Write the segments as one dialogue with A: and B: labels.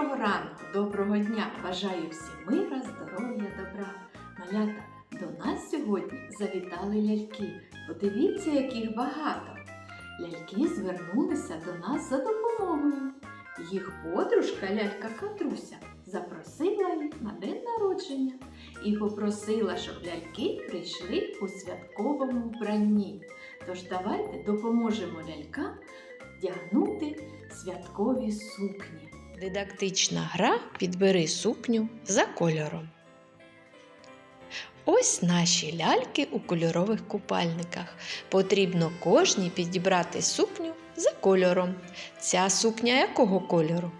A: Доброго ранку, доброго дня! Бажаю всім мира, здоров'я, добра. Малята, до нас сьогодні завітали ляльки. Подивіться, яких багато. Ляльки звернулися до нас за допомогою. Їх подружка лялька Катруся запросила їх на день народження і попросила, щоб ляльки прийшли у святковому вбранні. Тож давайте допоможемо лялькам вдягнути святкові сукні.
B: Дидактична гра Підбери сукню за кольором. Ось наші ляльки у кольорових купальниках. Потрібно кожній підібрати сукню за кольором. Ця сукня якого кольору?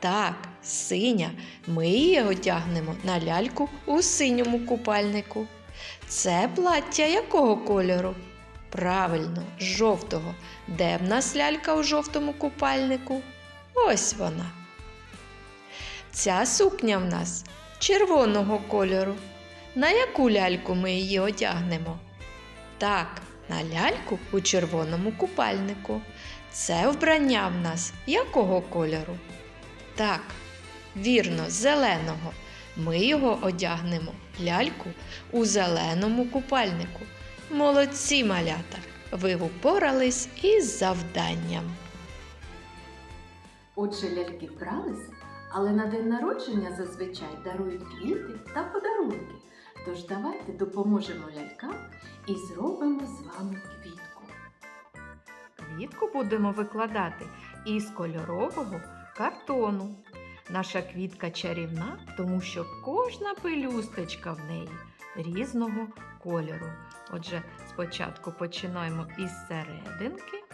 B: Так, синя. Ми її одягнемо на ляльку у синьому купальнику. Це плаття якого кольору? Правильно, жовтого. Де в нас лялька у жовтому купальнику? Ось вона. Ця сукня в нас червоного кольору. На яку ляльку ми її одягнемо? Так, на ляльку у червоному купальнику. Це вбрання в нас якого кольору? Так, вірно, зеленого. Ми його одягнемо ляльку у зеленому купальнику. Молодці малята! Ви упорались із завданням.
A: Отже, ляльки вбралися, але на день народження зазвичай дарують квіти та подарунки. Тож давайте допоможемо лялькам і зробимо з вами квітку.
C: Квітку будемо викладати із кольорового картону. Наша квітка чарівна, тому що кожна пелюсточка в неї різного кольору. Отже, спочатку починаємо із серединки.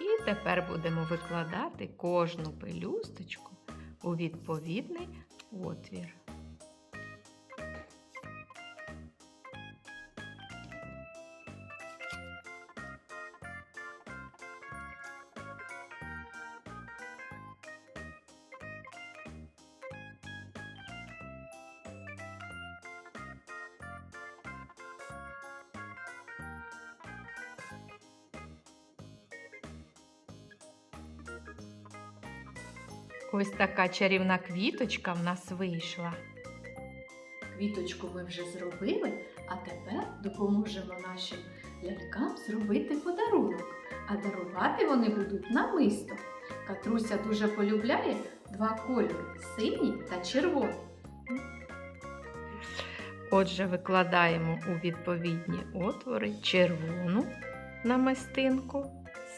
C: І тепер будемо викладати кожну пелюсточку у відповідний отвір. Ось така чарівна квіточка в нас вийшла.
A: Квіточку ми вже зробили, а тепер допоможемо нашим лялькам зробити подарунок. А дарувати вони будуть намисто. Катруся дуже полюбляє два кольори синій та червоний.
C: Отже, викладаємо у відповідні отвори червону намистинку,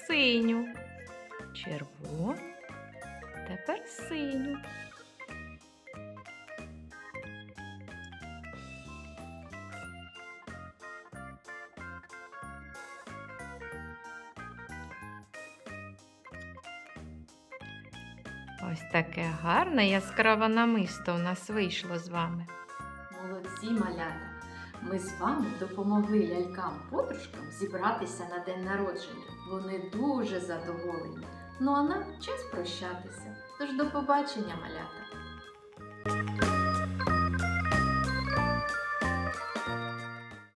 C: синю, червону, тепер синю. Ось таке гарне яскраве намисто у нас вийшло з вами.
A: Молодці малята! Ми з вами допомогли лялькам-подружкам зібратися на день народження. Вони дуже задоволені. Ну а нам час прощатися. Тож до побачення, малята!